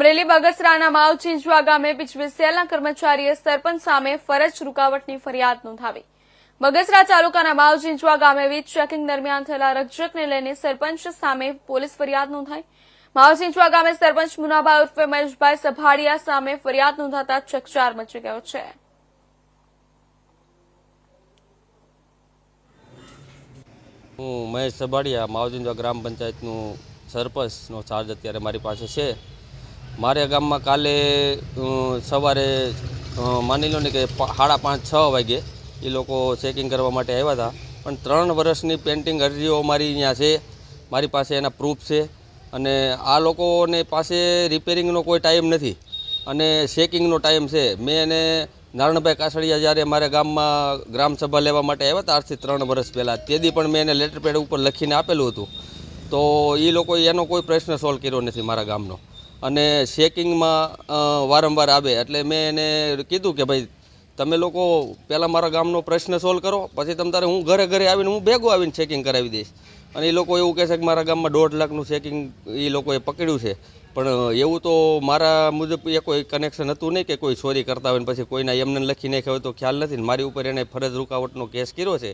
અમરેલી બગસરાના માવ ચીંચવા ગામે પીચવીસીએલના કર્મચારીએ સરપંચ સામે ફરજ રૂકાવટની ફરિયાદ નોંધાવી. બગસરા તાલુકાના માવ ચીંચવા ગામે વીજ ચેકિંગ દરમિયાન થયેલા રકઝકને લઈને સરપંચ સામે પોલીસ ફરિયાદ નોંધાઈ. માવ ચીંચવા ગામે સરપંચ મુનાભાઈ ઉર્ફે મહેશભાઈ સભાડિયા સામે ફરિયાદ નોંધાતા ચકચાર મચી ગયો છે. હું મહેશ સબાડિયા માવજીંજવા ગ્રામ પંચાયતનું સરપંચનો ચાર્જ અત્યારે મારી પાસે છે. મારે ગામમાં કાલે સવારે માની લો ને કે સાડા પાંચ, છ વાગે એ લોકો ચેકિંગ કરવા માટે આવ્યા હતા. પણ ત્રણ વર્ષની પેન્ટિંગ અરજીઓ મારી અહીંયા છે, મારી પાસે એના પ્રૂફ છે અને આ લોકોને પાસે રિપેરિંગનો કોઈ ટાઈમ નથી અને શેકિંગનો ટાઈમ છે. મેં એને નારણભાઈ કાસડિયા જ્યારે મારા ગામમાં ગ્રામસભા લેવા માટે આવ્યા હતા, આજથી ત્રણ વર્ષ પહેલાં તેથી પણ મેં એને લેટર પેડ ઉપર લખીને આપેલું હતું. તો એ લોકોએ એનો કોઈ પ્રશ્ન સોલ્વ કર્યો નથી મારા ગામનો. અને શેકિંગમાં વારંવાર આવે. એટલે મેં એને કીધું કે ભાઈ, તમે લોકો પહેલાં મારા ગામનો પ્રશ્ન સોલ્વ કરો, પછી તમ તારે હું ઘરે ઘરે આવીને હું ભેગો આવીને ચેકિંગ કરાવી દઈશ. અને એ લોકો એવું કહે છે કે મારા ગામમાં દોઢ લાખનું ચેકિંગ એ લોકોએ પકડ્યું છે. પણ એવું તો મારા મુજબ એ કોઈ કનેક્શન હતું નહીં કે કોઈ ચોરી કરતા હોય પછી કોઈના એમને લખી નાખ્યા હોય તો ખ્યાલ નથી મારી ઉપર એને ફરજ રૂકાવટનો કેસ કર્યો છે.